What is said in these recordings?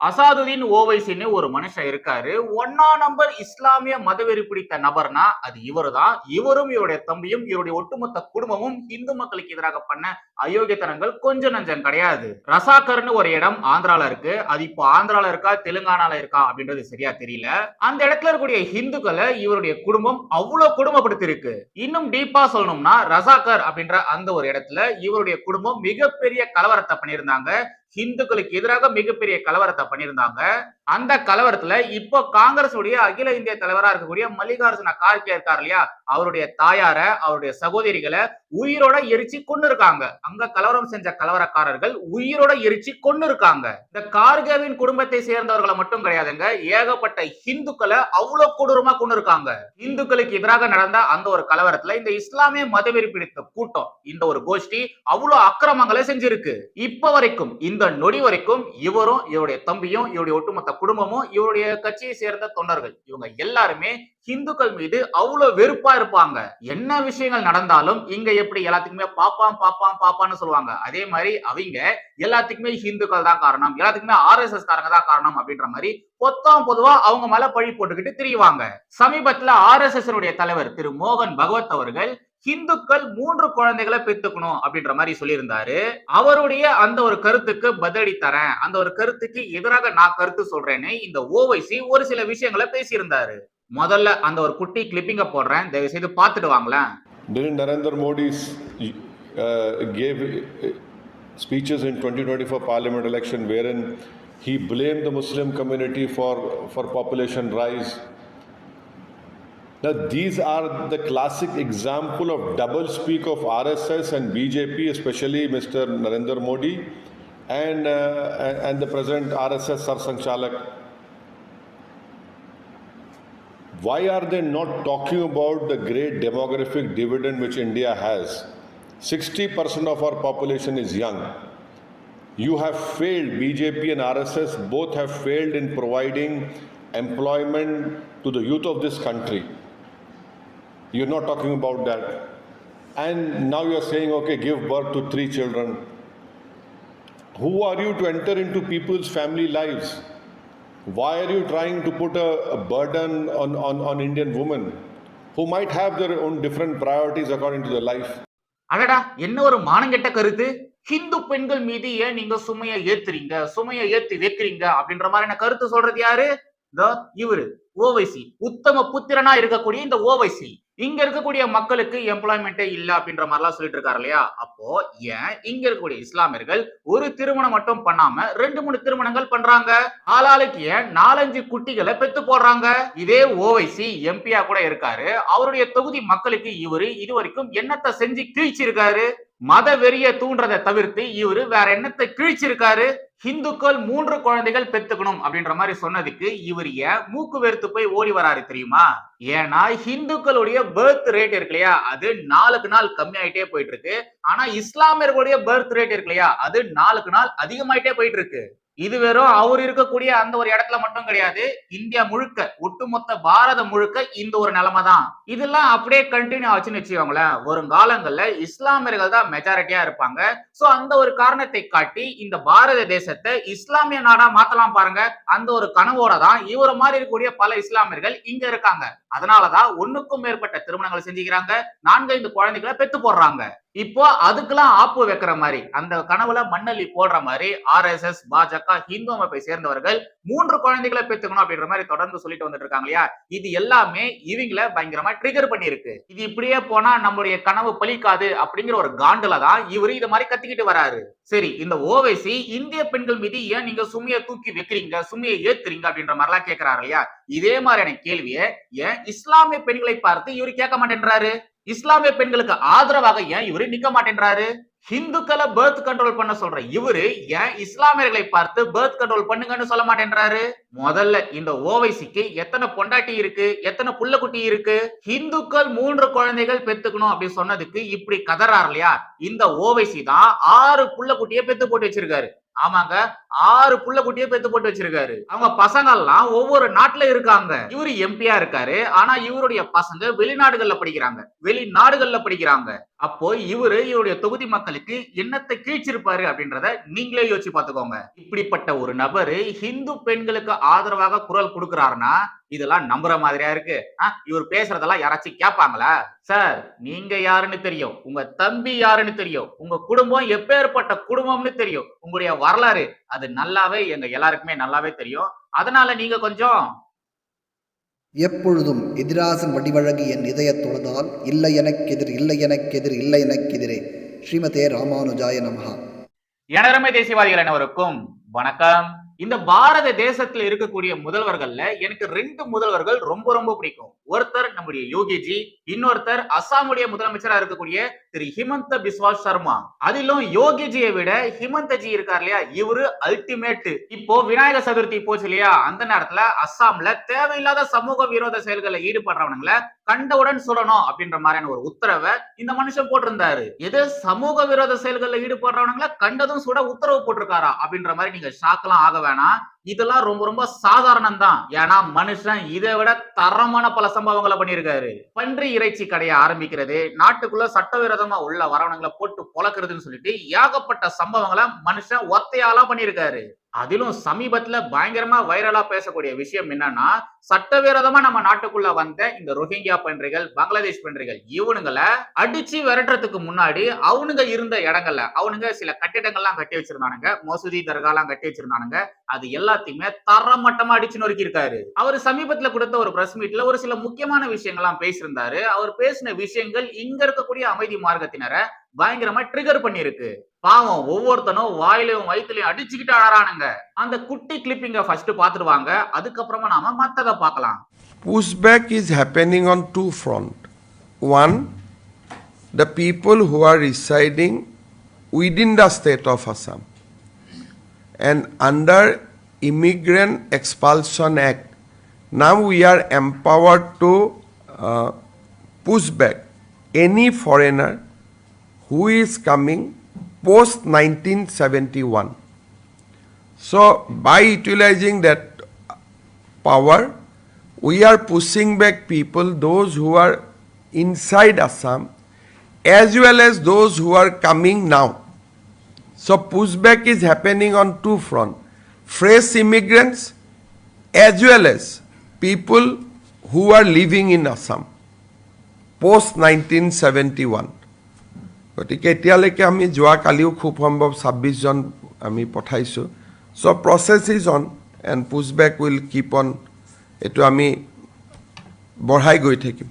அசாதுதீன் ஓவைசின்னு ஒரு மனுஷன் இருக்காரு. ஒன்னா நம்பர் இஸ்லாமிய மதவெறி பிடித்த நபர்னா அது இவரு தான் இவரும் இவருடைய தம்பியும் இவருடைய ஒட்டுமொத்த குடும்பமும் இந்து மக்களுக்கு எதிராக பண்ண அயோக்கியத்தனங்கள் கொஞ்சம் நஞ்சம் கிடையாது. ரசாக்கர்னு ஒரு இடம் ஆந்திரால இருக்கு. அது இப்போ ஆந்திரால இருக்கா தெலுங்கானால இருக்கா அப்படின்றது சரியா தெரியல. அந்த இடத்துல இருக்கக்கூடிய ஹிந்துக்களை இவருடைய குடும்பம் அவ்வளவு குடும்பப்படுத்திருக்கு இன்னும் டீப்பா சொல்லணும்னா ரசாக்கர் அப்படின்ற அந்த ஒரு இடத்துல இவருடைய குடும்பம் மிகப்பெரிய கலவரத்தை பண்ணியிருந்தாங்க. ஹிந்துக்களுக்கு எதிராக மிகப்பெரிய கலவரத்தை பண்ணியிருந்தாங்க. அந்த கலவரத்துல இப்போ காங்கிரஸ் உடைய அகில இந்திய தலைவரா இருக்கக்கூடிய மல்லிகார்ஜுன கார்கே இருக்கார் இல்லையா? அவருடைய தாயார அவருடைய சகோதரிகளை உயிரோட எரிச்சு கொண்டு இருக்காங்க அங்க கலவரம் செஞ்ச கலவரக்காரர்கள் உயிரோட எரிச்சு கொண்டு இருக்காங்க இந்த கார்கேவின் குடும்பத்தை சேர்ந்தவர்களை மட்டும் கிடையாதுங்க ஏகப்பட்ட ஹிந்துக்களை அவ்வளவு கொடூரமா கொண்டு இருக்காங்க இந்துக்களுக்கு எதிராக நடந்த அந்த ஒரு கலவரத்துல இந்த இஸ்லாமிய மதவெறி பிடித்த கூட்டம் இந்த ஒரு கோஷ்டி அவ்வளவு அக்கிரமங்களை செஞ்சிருக்கு. இப்ப வரைக்கும் இந்த நொடி வரைக்கும் இவரும் இவருடைய தம்பியும் இவருடைய ஒட்டுமொத்த குடும்பமும் இவருடைய கட்சியை சேர்ந்த தொண்டர்கள். இவங்க எல்லாருமே ஹிந்துக்கள் மீது அவ்வளவு வெறுப்பா இருப்பாங்க. என்ன விஷயங்கள் நடந்தாலும் இங்க எப்படி எல்லாத்துக்குமே பாப்பான் பாப்பான் பாப்பான்னு சொல்லுவாங்க. அதே மாதிரி அவங்க எல்லாத்துக்குமே ஹிந்துக்கள் தான் காரணம். எல்லாத்துக்குமே ஆர்எஸ்எஸ் காரங்க தான் காரணம் அப்படின்ற மாதிரி பொத்தாம் பொதுவா அவங்க மேல பழி போட்டுக்கிட்டு திரிவாங்க சமீபத்துல ஆர்எஸ்எஸ் தலைவர் திரு மோகன் பகவத் அவர்கள் ஹிந்துக்கள் மூன்று குழந்தைகளை பெத்துக்கணும் அப்படின்ற மாதிரி சொல்லியிருந்தாரு. அவருடைய அந்த ஒரு கருத்துக்கு பதிலடி தரேன். அந்த ஒரு கருத்துக்கு எதிராக நான் கருத்து சொல்றேன்னு இந்த ஓவைசி ஒரு சில விஷயங்களை பேசியிருந்தாரு. முதல்ல அந்த ஒரு குட்டி கிளிப்பிங்க போடுறேன். தயவு செய்து பார்த்துட்டு வாங்களேன். Didn't Narendra Modi uh, gave uh, speeches in 2024 parliament election wherein he blamed the Muslim community for, for population rise? Now, these are the classic example of double speak of RSS and BJP, especially Mr. Narendra Modi and, uh, and the present RSS Sarsanchalak. Why are they not talking about the great demographic dividend which India has? 60% of our population is young. You have failed, BJP and RSS both have failed in providing employment to the youth of this country. You're not talking about that. And now you're saying, okay, give birth to three children. Who are you to enter into people's family lives? Why are you trying to put a, a burden on, on, on Indian women who might have their own different priorities according to their life? அடடா என்ன ஒரு மானங்கெட்ட கருத்து ஹிந்து பெண்கள் மீது ஏன் நீங்க சுமையை ஏத்துறீங்க சுமையை ஏத்தி வைக்கிறீங்க அப்படின்ற மாதிரியான கருத்து சொல்றது யாரு இவரு ஓவைசி உத்தம புத்திரனா இருக்கக்கூடிய இந்த ஓவைசி இங்க இருக்கக்கூடிய மக்களுக்கு எம்ப்ளாய்மெண்ட்டே இல்ல அப்படின்ற மாதிரிலாம் சொல்லிட்டு இருக்காரு இல்லையா? அப்போ ஏன் இங்க இருக்கக்கூடிய இஸ்லாமியர்கள் ஒரு திருமணம் மட்டும் பண்ணாம ரெண்டு மூணு திருமணங்கள் பண்றாங்க? ஆளாளுக்கு ஏன் நாலஞ்சு குட்டிகளை பெத்து போடுறாங்க? இதே ஓவைசி எம்பியா கூட இருக்காரு. அவருடைய தொகுதி மக்களுக்கு இவரு இது வரைக்கும் என்னத்தை செஞ்சு கிழிச்சிருக்காரு? மத வெறிய தூண்டுறதை தவிர்த்து இவரு வேற என்னத்தை கிழிச்சிருக்காரு? ஹிந்துக்கள் மூன்று குழந்தைகள் பெத்துக்கணும் அப்படின்ற மாதிரி சொன்னதுக்கு இவர் ஏன் மூக்கு வெறுத்து போய் ஓடி வராரு தெரியுமா? ஏன்னா ஹிந்துக்களுடைய பர்த் ரேட் இருக்கு இல்லையா? அது நாளுக்கு நாள் கம்மியாயிட்டே போயிட்டு இருக்கு. ஆனா இஸ்லாமியர்களுடைய பர்த் ரேட் இருக்கு இல்லையா? அது நாளுக்கு நாள் அதிகமாயிட்டே போயிட்டு இருக்கு. இது வெறும் அவர் இருக்கக்கூடிய அந்த ஒரு இடத்துல மட்டும் கிடையாது. இந்தியா முழுக்க ஒட்டுமொத்த பாரதம் முழுக்க இந்த ஒரு நிலைமை தான். இதெல்லாம் அப்படியே கண்டினியூ ஆச்சுன்னு வச்சுக்கோங்களேன். வருங்காலங்கள்ல இஸ்லாமியர்கள் தான் மெஜாரிட்டியா இருப்பாங்க. சோ அந்த ஒரு காரணத்தை காட்டி இந்த பாரத தேசத்தை இஸ்லாமிய நாடா மாத்தலாம் பாருங்க. அந்த ஒரு கனவோட தான் இவர மாதிரி இருக்கக்கூடிய பல இஸ்லாமியர்கள் இங்க இருக்காங்க. அதனாலதான் ஒண்ணுக்கும் மேற்பட்ட திருமணங்களை செஞ்சுக்கிறாங்க. நான்கைந்து குழந்தைகளை பெத்து போடுறாங்க. இப்போ அதுக்கெல்லாம் ஆப்பு வைக்கிற மாதிரி அந்த கனவுல மண்ணள்ளி போடுற மாதிரி ஆர்எஸ்எஸ் பாஜக ஹிந்து அமைப்பை சேர்ந்தவர்கள் மூன்று குழந்தைகளை பெற்றுக்கணும் அப்படின்ற மாதிரி தொடர்ந்து சொல்லிட்டு வந்துட்டு இருக்காங்க இல்லையா? இது எல்லாமே இவங்கள பயங்கரமா ட்ரிகர் பண்ணிருக்கு இது இப்படியே போனா நம்மளுடைய கனவு பலிக்காது அப்படிங்கிற ஒரு காண்டுல தான் இவரு இது மாதிரி கத்திக்கிட்டு வராரு. சரி இந்த ஓவைசி இந்திய பெண்கள் மீது ஏன் நீங்க சுமையை தூக்கி வைக்கிறீங்க சுமையை ஏத்துறீங்க அப்படின்ற மாதிரிலாம் கேட்கிறாரு இல்லையா? இதே மாதிரியான கேள்வியை ஏன் இஸ்லாமிய பெண்களை பார்த்து இவரு கேட்க மாட்டேன்றாரு? இஸ்லாமிய பெண்களுக்கு ஆதரவாக ஏன் இவரு நிக்க மாட்டேன்றாரு? ஹிந்துக்களை பேர்த் கண்ட்ரோல் பண்ண சொல்ற இவரு ஏன் இஸ்லாமியர்களை பார்த்து பர்த் கண்ட்ரோல் பண்ணுங்கன்னு சொல்ல மாட்டேன்றாரு? முதல்ல இந்த ஓவைசிக்கு எத்தனை பொண்டாட்டி இருக்கு? எத்தனை புள்ள குட்டி இருக்கு? ஹிந்துக்கள் மூன்று குழந்தைகள் பெத்துக்கணும் அப்படின்னு சொன்னதுக்கு இப்படி கதறாரு இல்லையா? இந்த ஓவைசி தான் ஆறு புள்ள குட்டியை பெத்து போட்டு வச்சிருக்காரு. ஆமாங்க ஆறு புள்ள குட்டியை பெத்து போட்டு வச்சிருக்காரு. அவங்க பசங்க எல்லாம் ஒவ்வொரு நாட்டுல இருக்காங்க. இவரு எம்பியா இருக்காரு. ஆனா இவருடைய பசங்க வெளிநாடுகள்ல படிக்கிறாங்க. வெளிநாடுகள்ல படிக்கிறாங்க. அப்போ இவரு இவருடைய தொகுதி மக்களுக்கு என்னத்தை கீழ்ச்சிருப்பாரு அப்படின்றத நீங்களே யோசிச்சு பாத்துக்கோங்க இப்படிப்பட்ட ஒரு நபரு ஹிந்து பெண்களுக்கு ஆதரவாக குரல் கொடுக்கிறாருன்னா இதெல்லாம் நம்புற மாதிரியா இருக்கு? இவர் பேசுறதெல்லாம் யாராச்சும் கேட்பாங்களா சார் நீங்க யாருன்னு தெரியும். உங்க தம்பி யாருன்னு தெரியும். உங்க குடும்பம் எப்பேற்பட்ட குடும்பம்னு தெரியும். உங்களுடைய வரலாறு அது நல்லாவே எங்க எல்லாருக்குமே நல்லாவே தெரியும். அதனால நீங்க கொஞ்சம் எப்பொழுதும் எதிராசன் வடிவழகு என் இதயத் தொழுதால் இல்லை எனக்கெதிர் இல்லை எனக்கெதிர் இல்லை எனக்கெதிரே. ஸ்ரீமதே ராமானுஜாய நமஹா. எனதரமை தேசியவாதிகள் அனைவருக்கும் வணக்கம். இந்த பாரத தேசத்துல இருக்கக்கூடிய முதல்வர்கள்ல எனக்கு ரெண்டு முதல்வர்கள் ரொம்ப ரொம்ப பிடிக்கும். ஒருத்தர் நம்முடைய யோகிஜி இன்னொருத்தர் அசாமுடைய முதலமைச்சரா இருக்கக்கூடிய திரு ஹிமந்த பிஸ்வா சர்மா. அதிலும் யோகிஜியை விட ஹிமந்தஜி இருக்கார் இல்லையா? இவரு அல்டிமேட் இப்போ விநாயகர் சதுர்த்தி போச்சு இல்லையா? அந்த நேரத்துல அஸ்ஸாம்ல தேவையில்லாத சமூக விரோத செயல்களை ஈடுபடுறவனுங்களை கண்டவுடன் சொல்லணும் அப்படின்ற மாதிரியான ஒரு உத்தரவை இந்த மனுஷன் போட்டிருந்தாரு. எது? சமூக விரோத செயல்களில் ஈடுபடுறவனுங்களை கண்டதும் சுட உத்தரவு போட்டிருக்காரா அப்படின்ற மாதிரி நீங்க ஷாக்கெல்லாம் ஆக வேணாம். இதெல்லாம் ரொம்ப ரொம்ப சாதாரணம் தான் ஏன்னா மனுஷன் இதை விட தரமான பல சம்பவங்களை பண்ணியிருக்காரு. பன்றி இறைச்சி கடையை ஆரம்பிக்கிறது நாட்டுக்குள்ள சட்டவிரோதமா உள்ள வரவனங்களை போட்டு பொழக்கிறதுன்னு சொல்லிட்டு ஏகப்பட்ட சம்பவங்களை மனுஷன் ஒத்தையாலாம் பண்ணியிருக்காரு. அதிலும் சமீபத்துல பயங்கரமா வைரலா பேசக்கூடிய விஷயம் என்னன்னா சட்டவிரோதமா நம்ம நாட்டுக்குள்ள வந்த இந்த ரோஹிங்கியா பன்றிகள் பங்களாதேஷ் பன்றிகள் இவனுங்களை அடிச்சு விரட்டுறதுக்கு முன்னாடி அவனுங்க இருந்த இடங்கள்ல அவனுங்க சில கட்டிடங்கள்லாம் கட்டி வச்சிருந்தானுங்க மசூதி தர்காலாம் கட்டி வச்சிருந்தானுங்க அது எல்லாத்தையுமே தரமட்டமா அடிச்சு நொறுக்கி இருக்காரு அவர் சமீபத்துல கொடுத்த ஒரு பிரஸ் மீட்ல ஒரு சில முக்கியமான விஷயங்கள்லாம் பேசியிருந்தாரு. அவர் பேசின விஷயங்கள் இங்க இருக்கக்கூடிய அமைதி மார்க்கத்தினரை பயங்கரமா ட்ரிகர் பண்ணிருக்கு பாவம் ஒவ்வொருத்தனும் வாயிலையும் வயிற்றுலையும் அடிச்சுக்கிட்டு அழறானுங்க அந்த குட்டி கிளிப்பிங்க ஃபர்ஸ்ட் பார்த்துருவாங்க அதுக்கப்புறமா நாம மற்றதை பார்க்கலாம் push back is happening on two front one the people who are residing within the state of Assam and under immigrant expulsion act நாம் we are empowered to pushback any foreigner who is coming post 1971. So, by utilizing that power, we are pushing back people, those who are inside Assam, as well as those who are coming now. So, pushback is happening on two fronts fresh immigrants, as well as people who are living in Assam post 1971. গতিকে এতিয়ালৈকে আমি যোৱাকালিও খুব সম্ভৱ ছাব্বিছজন আমি পঠাইছোঁ so' process is on and পুছবেক will keep on এইটো আমি বঢ়াই গৈ থাকিম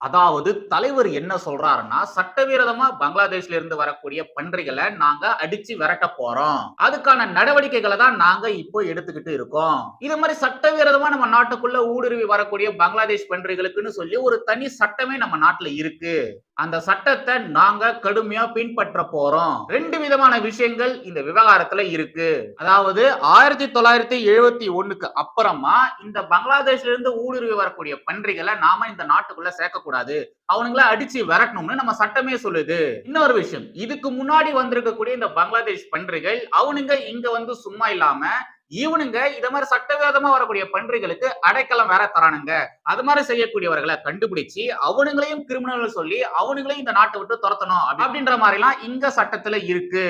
அதாவது தலைவர் என்ன சொல்றாருன்னா சட்டவிரோதமா பங்களாதேஷ்ல இருந்து வரக்கூடிய பன்றிகளை நாங்க அடிச்சு விரட்ட போறோம் அதுக்கான நடவடிக்கைகளை தான் நாங்க இப்போ எடுத்துக்கிட்டு இருக்கோம் இது மாதிரி சட்டவிரோதமா நம்ம நாட்டுக்குள்ள ஊடுருவி வரக்கூடிய பங்களாதேஷ் பன்றிகளுக்குன்னு சொல்லி ஒரு தனி சட்டமே நம்ம நாட்டுல இருக்கு அந்த சட்டத்தை நாங்க கடுமையா பின்பற்ற போறோம். ரெண்டு விதமான விஷயங்கள் இந்த விவகாரத்துல இருக்கு. அதாவது ஆயிரத்தி தொள்ளாயிரத்தி எழுபத்தி ஒண்ணுக்கு அப்புறமா இந்த பங்களாதேஷ்ல இருந்து ஊடுருவி வரக்கூடிய பன்றிகளை நாம இந்த நாட்டுக்குள்ள சேர்க்கக்கூடாது. அவனுங்கள அடிச்சு விரட்டணும்னு நம்ம சட்டமே சொல்லுது. இன்னொரு விஷயம் இதுக்கு முன்னாடி வந்திருக்கக்கூடிய இந்த பங்களாதேஷ் பன்றிகள் அவனுங்க இங்க வந்து சும்மா இல்லாம இவனுங்க இத மாதிரி சட்டவிரோதமா வரக்கூடிய பன்றிகளுக்கு அடைக்கலம் வேற தரானுங்க. அது மாதிரி செய்யக்கூடியவர்களை கண்டுபிடிச்சு அவனுங்களையும் கிரிமினல் சொல்லி அவனுங்களையும் இந்த நாட்டை விட்டு துரத்தணும் அப்படின்ற மாதிரி எல்லாம் இங்க சட்டத்துல இருக்கு.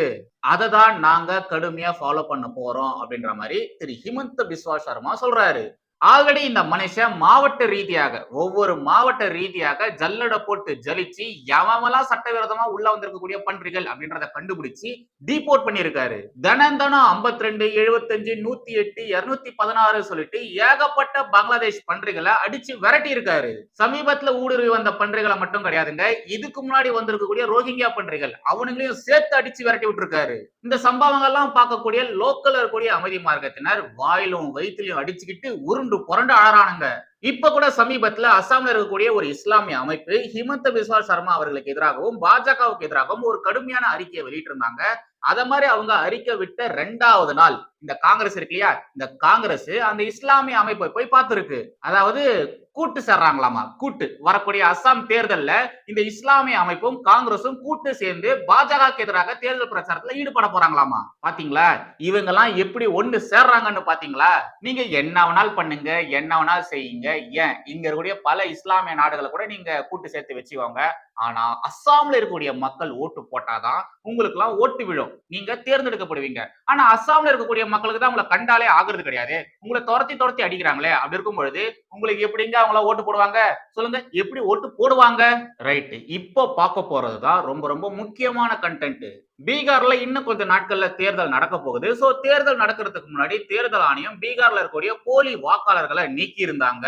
அதை தான் நாங்க கடுமையா ஃபாலோ பண்ண போறோம் அப்படின்ற மாதிரி திரு ஹிமந்த பிஸ்வா சர்மா சொல்றாரு. ஆல்ரெடி இந்த மனுஷன் மாவட்ட ரீதியாக ஒவ்வொரு மாவட்ட ரீதியாக ஜல்லடை போட்டு ஜலிச்சு எவமெல்லாம் சட்டவிரோதமா உள்ள வந்திருக்கக்கூடிய பன்றிகள் அப்படின்றத கண்டுபிடிச்சு டீபோர்ட் பண்ணியிருக்காரு. தினம் தினம் ஐம்பத்தி ரெண்டு எழுபத்தஞ்சு நூத்தி எட்டு இருநூத்தி பதினாறு சொல்லிட்டு ஏகப்பட்ட பங்களாதேஷ் பன்றிகளை அடிச்சு விரட்டி இருக்காரு சமீபத்துல ஊடுருவி வந்த பன்றிகளை மட்டும் கிடையாதுங்க இதுக்கு முன்னாடி வந்திருக்கக்கூடிய ரோஹிங்கியா பன்றிகள் அவனுங்களையும் சேர்த்து அடிச்சு விரட்டி விட்டுருக்காரு. இந்த சம்பவங்கள்லாம் பார்க்கக்கூடிய லோக்கல் இருக்கக்கூடிய அமைதி மார்க்கத்தினர் வாயிலும் வயிற்றுலையும் அடிச்சுக்கிட்டு உருண்டு புரண்டு அழறானுங்க இப்ப கூட சமீபத்துல அசாம்ல இருக்கக்கூடிய ஒரு இஸ்லாமிய அமைப்பு ஹிமந்த பிஸ்வா சர்மா அவர்களுக்கு எதிராகவும் பாஜகவுக்கு எதிராகவும் ஒரு கடுமையான அறிக்கையை வெளியிட்டிருந்தாங்க. அத மாதிரி அவங்க அறிக்கை விட்ட ரெண்டாவது நாள் இந்த காங்கிரஸ் இருக்கு இல்லையா? இந்த காங்கிரஸ் அந்த இஸ்லாமிய அமைப்பை போய் பார்த்துருக்கு. அதாவது கூட்டு சேர்றாங்களாமா? கூட்டு. வரக்கூடிய அஸ்ஸாம் தேர்தல்ல இந்த இஸ்லாமிய அமைப்பும் காங்கிரசும் கூட்டு சேர்ந்து பாஜகவுக்கு எதிராக தேர்தல் பிரச்சாரத்துல ஈடுபட போறாங்களாமா? பாத்தீங்களா? இவங்க எல்லாம் எப்படி ஒண்ணு சேர்றாங்கன்னு பாத்தீங்களா? நீங்க என்ன வேணாலும் பண்ணுங்க என்ன வேணாலும் செய்யுங்க. ஏன்? இங்க இருக்கக்கூடிய பல இஸ்லாமிய நாடுகளை கூட நீங்க கூட்டு சேர்த்து வச்சுக்கோங்க. ஆனா அஸ்ஸாம்ல இருக்கக்கூடிய மக்கள் ஓட்டு போட்டாதான் உங்களுக்கு எல்லாம் ஓட்டு விழும். நீங்க தேர்ந்தெடுக்கப்படுவீங்க. ஆனா அஸ்ஸாம்ல இருக்கக்கூடிய மக்களுக்கு தான் உங்களை கண்டாலே ஆகுறது கிடையாது. உங்களை துரத்தி துரத்தி அடிக்கிறாங்களே அப்படி இருக்கும் பொழுது உங்களுக்கு எப்படிங்க அவங்கள ஓட்டு போடுவாங்க? சொல்லுங்க. எப்படி ஓட்டு போடுவாங்க? ரைட் இப்போ பார்க்க போறது தான் ரொம்ப ரொம்ப முக்கியமான கண்டென்ட் பீகார்ல இன்னும் கொஞ்ச நாட்கள்ல தேர்தல் நடக்க போகுது. சோ தேர்தல் நடக்கிறதுக்கு முன்னாடி தேர்தல் ஆணையம் பீகார்ல இருக்கக்கூடிய போலி வாக்காளர்களை நீக்கி இருந்தாங்க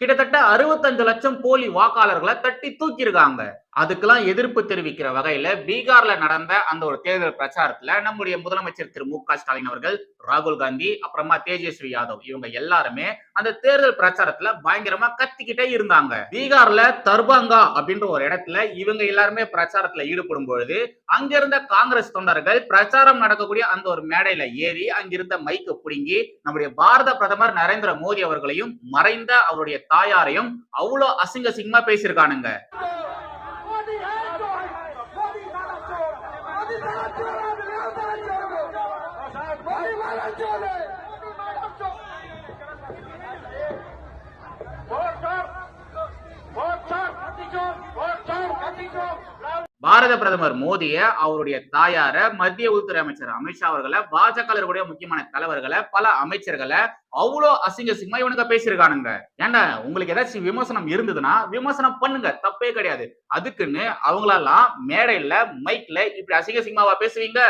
கிட்டத்தட்ட அறுபத்தஞ்சு லட்சம் போலி வாக்காளர்களை தட்டி தூக்கி இருக்காங்க அதுக்கெல்லாம் எதிர்ப்பு தெரிவிக்கிற வகையில பீகார்ல நடந்த அந்த ஒரு தேர்தல் பிரச்சாரத்துல நம்முடைய முதலமைச்சர் திரு மு க ஸ்டாலின் அவர்கள் ராகுல் காந்தி அப்புறமா தேஜஸ்வி யாதவ் இவங்க எல்லாருமே அந்த தேர்தல் பிரச்சாரத்துல பயங்கரமா கத்திக்கிட்டே இருந்தாங்க. பீகார்ல தர்பாங்கா அப்படின்ற ஒரு இடத்துல இவங்க எல்லாருமே பிரச்சாரத்துல ஈடுபடும் பொழுது அங்கிருந்த காங்கிரஸ் தொண்டர்கள் பிரச்சாரம் நடக்கக்கூடிய அந்த ஒரு மேடையில ஏறி அங்கிருந்த மைக்கு புடுங்கி நம்முடைய பாரத பிரதமர் நரேந்திர மோடி அவர்களையும் மறைந்த அவருடைய தாயாரையும் அவ்வளவு அசிங்க அசிங்கமா பேசியிருக்கானுங்க. பாரத பிரதமர் மோடிய அவருடைய தாயார மத்திய உள்துறை அமைச்சர் அமித்ஷா அவர்களை பாஜக முக்கியமான தலைவர்களை பல அமைச்சர்களை அவ்வளோ அசிங்க அசிங்கமா இவனுங்க பேசியிருக்கானுங்க. ஏன்டா உங்களுக்கு ஏதாச்சும் விமர்சனம் இருந்ததுன்னா விமர்சனம் பண்ணுங்க. தப்பே கிடையாது. அதுக்குன்னு அவங்களெல்லாம் மேடையில மைக்ல இப்படி அசிங்க அசிங்கமாவா பேசுவீங்க?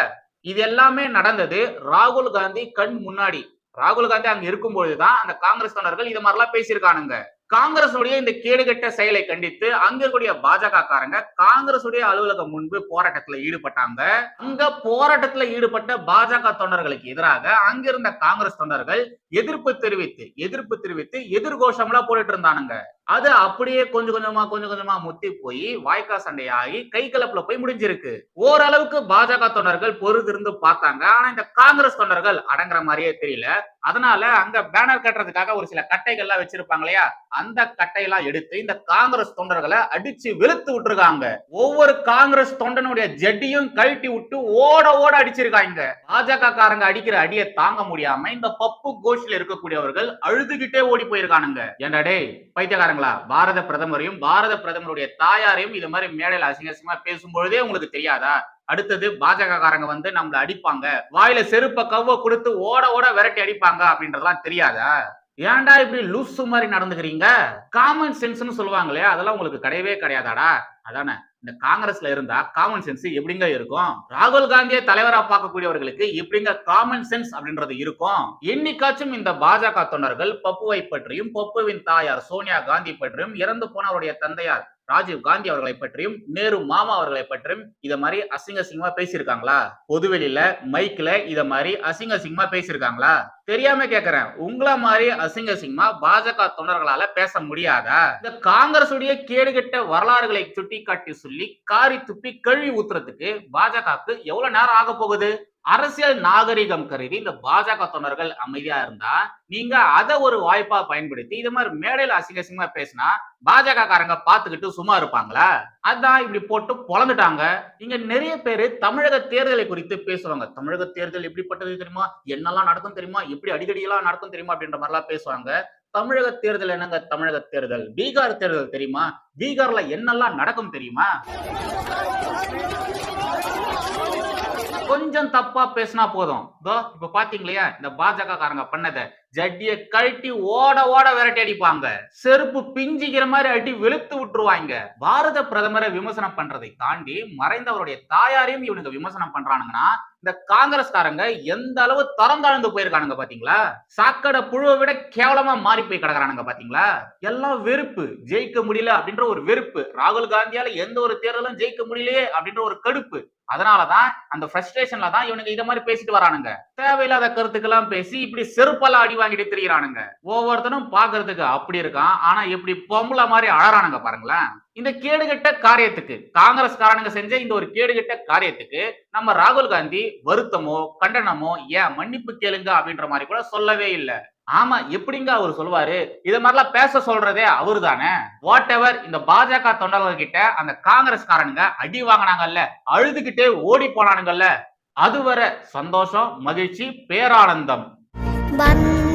இது எல்லாமே நடந்தது ராகுல் காந்தி கண் முன்னாடி. ராகுல் காந்தி அங்க இருக்கும்பொழுதுதான் அந்த காங்கிரஸ் தொண்டர்கள் இது மாதிரிலாம் பேசியிருக்கானுங்க. காங்கிரசுடைய இந்த கேடுகட்ட செயலை கண்டித்து அங்க இருக்கக்கூடிய பாஜக காரங்க காங்கிரசுடைய அலுவலகம் முன்பு போராட்டத்துல ஈடுபட்டாங்க. அங்க போராட்டத்துல ஈடுபட்ட பாஜக தொண்டர்களுக்கு எதிராக அங்கிருந்த காங்கிரஸ் தொண்டர்கள் எதிர்ப்பு தெரிவித்து எதிர்ப்பு தெரிவித்து எதிர்கோஷம்லாம் போட்டுட்டு இருந்தானுங்க. அது அப்படியே கொஞ்சம் கொஞ்சமா கொஞ்சம் கொஞ்சமா முத்தி போய் வாய்க்கா சண்டையாகி கை கலப்புல போய் முடிஞ்சிருக்கு. ஓரளவுக்கு பாஜக தொண்டர்கள் பொறுத்திருந்து பார்த்தாங்க. ஆனா இந்த காங்கிரஸ் தொண்டர்கள் அடங்குற மாதிரியே தெரியல. அதனால அங்க பேனர் கட்டுறதுக்காக ஒரு சில கட்டைகள்லாம் வச்சிருப்பாங்க இல்லையா? அந்த கட்டையெல்லாம் எடுத்து இந்த காங்கிரஸ் தொண்டர்களை அடிச்சு வெளுத்து விட்டுருக்காங்க. ஒவ்வொரு காங்கிரஸ் தொண்டனுடைய ஜட்டியும் கழட்டி விட்டு ஓட ஓட அடிச்சிருக்காங்க. பாஜக காரங்க அடிக்கிற அடியை தாங்க முடியாம இந்த பப்பு கோஷ்ல இருக்கக்கூடியவர்கள் அழுதுகிட்டே ஓடி போயிருக்கானுங்க. என்னடே பைத்தியக்காரங்க. பைத்தியக்காரங்களா பாரத பிரதமரையும் பாரத பிரதமருடைய தாயாரையும் இது மாதிரி மேடையில அசிங்க பேசும்பொழுதே உங்களுக்கு தெரியாதா? அடுத்தது பாஜக காரங்க வந்து நம்மளை அடிப்பாங்க. வாயில செருப்ப கவ்வ கொடுத்து ஓட ஓட விரட்டி அடிப்பாங்க அப்படின்றதெல்லாம் தெரியாதா? ஏன்டா இப்படி லூசு மாதிரி நடந்துக்கிறீங்க? காமன் சென்ஸ்னு சொல்லுவாங்க இல்லையா? அதெல்லாம் உங்களுக்கு கிடையவே கிடையாதாடா? அதானே? இந்த காங்கிரஸ்ல இருந்தா காமன் சென்ஸ் எப்படிங்க இருக்கும்? ராகுல் காந்தியை தலைவரா பார்க்கக்கூடியவர்களுக்கு எப்படிங்க காமன் சென்ஸ் அப்படின்றது இருக்கும்? என்னைக்காச்சும் இந்த பாஜக தொண்டர்கள் பப்புவை பற்றியும் பப்புவின் தாயார் சோனியா காந்தி பற்றியும் இறந்து போனவருடைய தந்தையார் ராஜீவ் காந்தி அவர்களை பற்றியும் நேரு மாமா அவர்களை பற்றியும் இத மாதிரி அசிங்க அசிங்கமா பேசியிருக்காங்களா? பொதுவெளியில மைக்ல இத மாதிரி அசிங்க அசிங்கமா பேசியிருக்காங்களா? தெரியாம கேக்குறேன். உங்கள மாதிரி அசிங்க அசிங்கமா பாஜக தொண்டர்களால பேச முடியாதா? இந்த காங்கிரஸ் உடைய கேடுகெட்ட வரலாறுகளை சுட்டி காட்டி சொல்லி காரி துப்பி கழுவி ஊத்துறதுக்கு பாஜகவுக்கு எவ்வளவு நேரம் ஆக போகுது? அரசியல் நாகரிகம் கருதி இந்த பாஜக தொண்டர்கள் அமைதியா இருந்தா நீங்க அதை ஒரு வாய்ப்பா பயன்படுத்தி இது மாதிரி மேடையில அசிங்க அசிங்கமா பேசினா பாஜக காரங்க பாத்துக்கிட்டு சும்மா இருப்பாங்களா? அதான் இப்படி போட்டு பொழந்துட்டாங்க. இங்க நிறைய பேர் தமிழக தேர்தலை குறித்து பேசுவாங்க. தமிழக தேர்தல் எப்படிப்பட்டது தெரியுமா? என்னெல்லாம் நடக்கும் தெரியுமா? எப்படி அடிக்கடி எல்லாம் நடக்கும் தெரியுமா? அப்படின்ற மாதிரிலாம் பேசுவாங்க. தமிழக தேர்தல் என்னங்க தமிழக தேர்தல்? பீகார் தேர்தல் தெரியுமா? பீகார்ல என்னெல்லாம் நடக்கும் தெரியுமா? கொஞ்சம் தப்பா பேசினா போதும். இதோ இப்ப பாத்தீங்களா இந்த பாஜக காரங்க பண்ணத ஜட்டிய கழட்டி ஓட ஓட விரட்டி அடிப்பாங்க. செருப்பு பிஞ்சிக்கிற மாதிரி அடி வெளுத்து விட்டுருவாங்க. பாரத பிரதமரை விமர்சனம் பண்றதை தாண்டி மறைந்தவருடைய தாயாரையும் இவனுங்க விமர்சனம் பண்றானுங்கன்னா இந்த காங்கிரஸ்காரங்க எந்த அளவு தரம் தாழ்ந்து போயிருக்கானுங்க பாத்தீங்களா? சாக்கடை புழுவை விட கேவலமா மாறி போய் கிடக்குறானுங்க பாத்தீங்களா? எல்லாம் வெறுப்பு. ஜெயிக்க முடியல அப்படின்ற ஒரு வெறுப்பு. ராகுல் காந்தியால எந்த ஒரு தேர்தலும் ஜெயிக்க முடியலையே அப்படின்ற ஒரு கடுப்பு. அதனாலதான் அந்த ஃப்ரஸ்ட்ரேஷன்ல தான் இவனுங்க இத மாதிரி பேசிட்டு வரானுங்க. தேவையில்லாத கருத்துக்கெல்லாம் பேசி இப்படி செருப்பெல்லாம் அடிவா வாங்கிட்டு திரியிறானுங்க. ஒவ்வொருத்தனும் பாக்குறதுக்கு அப்படி இருக்கான். ஆனா எப்படி பொம்பளை மாதிரி அழறானுங்க பாருங்களேன். இந்த கேடுகட்ட காரியத்துக்கு காங்கிரஸ் காங்கிரஸ்காரனுங்க செஞ்ச இந்த ஒரு கேடுகட்ட காரியத்துக்கு நம்ம ராகுல் காந்தி வருத்தமோ கண்டனமோ ஏன் மன்னிப்பு கேளுங்க அப்படின்ற மாதிரி கூட சொல்லவே இல்லை. ஆமா எப்படிங்க அவர் சொல்லுவாரு? இத மாதிரிலாம் பேச சொல்றதே அவரு தானே வாட் எவர் இந்த பாஜக தொண்டர்கள் கிட்ட அந்த காங்கிரஸ்காரனுங்க அடி வாங்கினாங்கல்ல அழுதுகிட்டே ஓடி போனானுங்கல்ல அதுவரை சந்தோஷம் மகிழ்ச்சி பேரானந்தம். வந்த